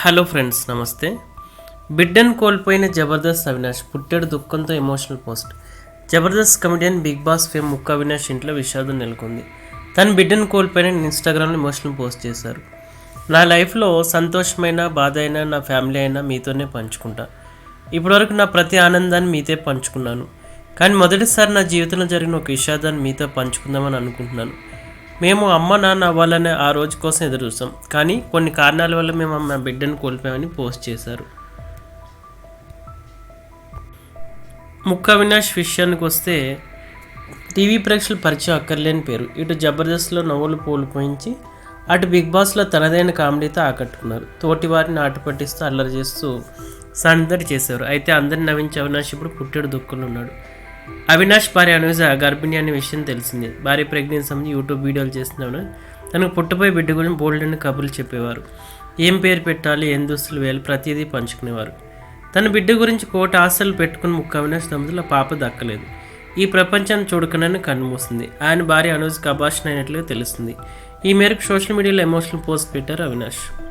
Hello friends నమస్తే. బిడ్డను కోల్పోయిన జబర్దస్త్ అవినాష్ పుట్టాడు దుఃఖంతో emotional post Jabardasth comedian Bigg Boss fame Mukka Avinash ఇంట్లో విషాదం నెలకొంది. తన బిడ్డను కోల్పోయిన ఇన్స్టాగ్రామ్లో ఎమోషనల్ పోస్ట్ చేశారు. నా లైఫ్లో సంతోషమైన బాధ అయినా నా ఫ్యామిలీ అయినా మీతోనే పంచుకుంటా. ఇప్పటివరకు నా ప్రతి ఆనందాన్ని మీతో పంచుకున్నాను. కానీ మొదటిసారి నా జీవితంలో జరిగిన ఒక విషాదాన్ని మీతో పంచుకుందామని అనుకుంటున్నాను. మేము అమ్మ నాన్న అవ్వాలనే ఆ రోజు కోసం ఎదురు చూసాం కానీ కొన్ని కారణాల వల్ల మేము మా బిడ్డను కోల్పోయామని పోస్ట్ చేశారు. ముక్క అవినాష్ విషయానికి వస్తే టీవీ ప్రేక్షకులు పరిచయం అక్కర్లేని పేరు. ఇటు జబర్దస్త్లో నవ్వులు పోలిపోయించి అటు బిగ్ బాస్లో తనదైన కామెడీతో ఆకట్టుకున్నారు. తోటి వారిని ఆట పట్టిస్తూ అల్లరి చేస్తూ సందడి చేశారు అయితే అందరిని నవ్వించే అవినాష్ ఇప్పుడు పుట్టెడు దుఃఖంలో ఉన్నాడు అవినాష్ భార్య అనుజ గర్భిణి అనే విషయం తెలిసింది. భార్య ప్రెగ్నెన్సీ సంబంధించి యూట్యూబ్ వీడియోలు చేస్తున్నాను. తనకు పుట్టపోయి బిడ్డ గురించి బోల్డ్ అని కబుర్లు చెప్పేవారు. ఏం పేరు పెట్టాలి ఏం దుస్తులు వేయాలి ప్రతిదీ పంచుకునేవారు. తన బిడ్డ గురించి కోట ఆశలు పెట్టుకుని ముక్క అవినాష్ దంపతులు పాప దక్కలేదు. ఈ ప్రపంచాన్ని చూడకనని కన్నుమూసింది ఆయన భార్య అనుజ్ అబార్షన్ అయినట్లుగా తెలుస్తుంది. ఈ మేరకు సోషల్ మీడియాలో ఎమోషనల్ పోస్ట్ పెట్టారు అవినాష్.